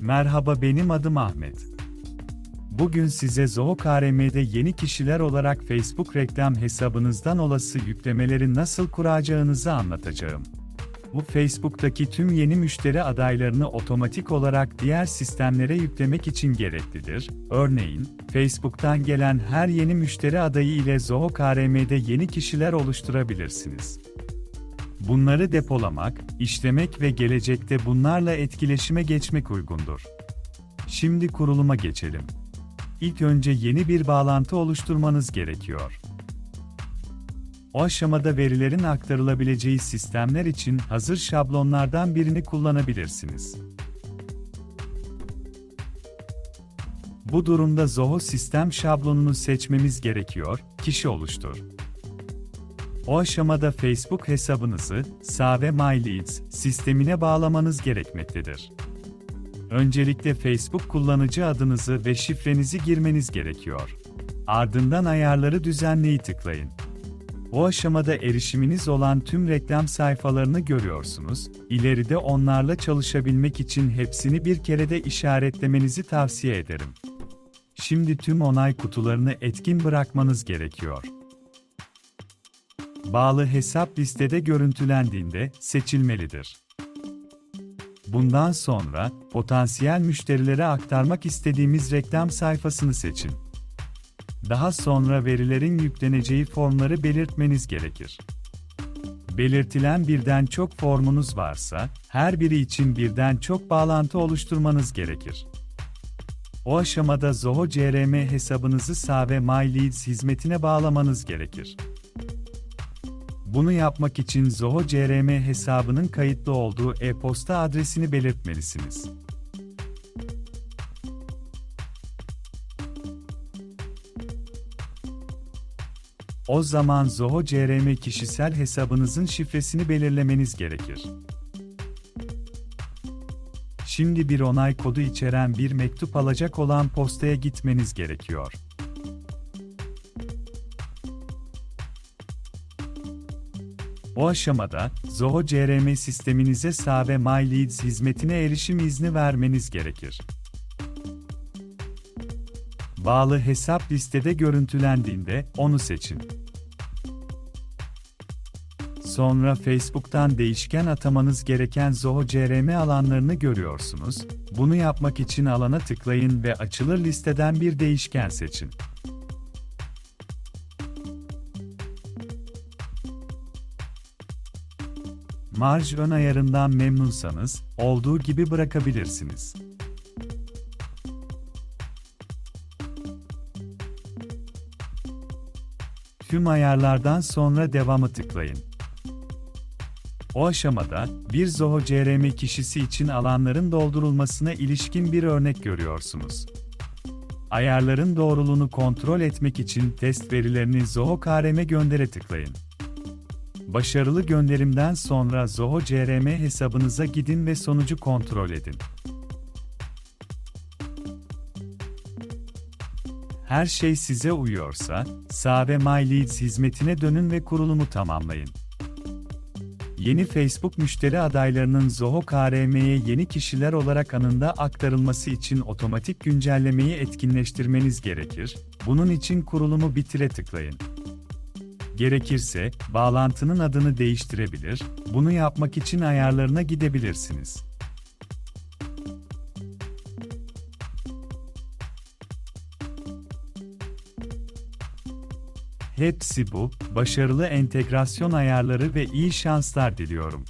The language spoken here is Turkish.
Merhaba benim adım Ahmet. Bugün size Zoho KRM'de yeni kişiler olarak Facebook reklam hesabınızdan olası yüklemeleri nasıl kuracağınızı anlatacağım. Bu Facebook'taki tüm yeni müşteri adaylarını otomatik olarak diğer sistemlere yüklemek için gereklidir. Örneğin, Facebook'tan gelen her yeni müşteri adayı ile Zoho KRM'de yeni kişiler oluşturabilirsiniz. Bunları depolamak, işlemek ve gelecekte bunlarla etkileşime geçmek uygundur. Şimdi kuruluma geçelim. İlk önce yeni bir bağlantı oluşturmanız gerekiyor. O aşamada verilerin aktarılabileceği sistemler için hazır şablonlardan birini kullanabilirsiniz. Bu durumda Zoho sistem şablonunu seçmemiz gerekiyor, kişi oluştur. O aşamada Facebook hesabınızı Save My Leads sistemine bağlamanız gerekmektedir. Öncelikle Facebook kullanıcı adınızı ve şifrenizi girmeniz gerekiyor. Ardından ayarları düzenleyi tıklayın. O aşamada erişiminiz olan tüm reklam sayfalarını görüyorsunuz. İleride onlarla çalışabilmek için hepsini bir kerede işaretlemenizi tavsiye ederim. Şimdi tüm onay kutularını etkin bırakmanız gerekiyor. Bağlı hesap listede görüntülendiğinde seçilmelidir. Bundan sonra potansiyel müşterilere aktarmak istediğimiz reklam sayfasını seçin. Daha sonra verilerin yükleneceği formları belirtmeniz gerekir. Belirtilen birden çok formunuz varsa, her biri için birden çok bağlantı oluşturmanız gerekir. O aşamada Zoho CRM hesabınızı Save My Leads hizmetine bağlamanız gerekir. Bunu yapmak için Zoho CRM hesabının kayıtlı olduğu e-posta adresini belirtmelisiniz. O zaman Zoho CRM kişisel hesabınızın şifresini belirlemeniz gerekir. Şimdi bir onay kodu içeren bir mektup alacak olan postaya gitmeniz gerekiyor. O aşamada, Zoho CRM sisteminize Save My Leads hizmetine erişim izni vermeniz gerekir. Bağlı hesap listede görüntülendiğinde onu seçin. Sonra Facebook'tan değişken atamanız gereken Zoho CRM alanlarını görüyorsunuz. Bunu yapmak için alana tıklayın ve açılır listeden bir değişken seçin. Marj ön ayarından memnunsanız, olduğu gibi bırakabilirsiniz. Tüm ayarlardan sonra devamı tıklayın. O aşamada, bir Zoho CRM kişisi için alanların doldurulmasına ilişkin bir örnek görüyorsunuz. Ayarların doğruluğunu kontrol etmek için test verilerini Zoho KRM'e göndere tıklayın. Başarılı gönderimden sonra Zoho CRM hesabınıza gidin ve sonucu kontrol edin. Her şey size uyuyorsa, Save My Leads hizmetine dönün ve kurulumu tamamlayın. Yeni Facebook müşteri adaylarının Zoho KRM'ye yeni kişiler olarak anında aktarılması için otomatik güncellemeyi etkinleştirmeniz gerekir. Bunun için kurulumu bitire tıklayın. Gerekirse, bağlantının adını değiştirebilir, bunu yapmak için ayarlarına gidebilirsiniz. Hepsi bu, başarılı entegrasyon ayarları ve iyi şanslar diliyorum.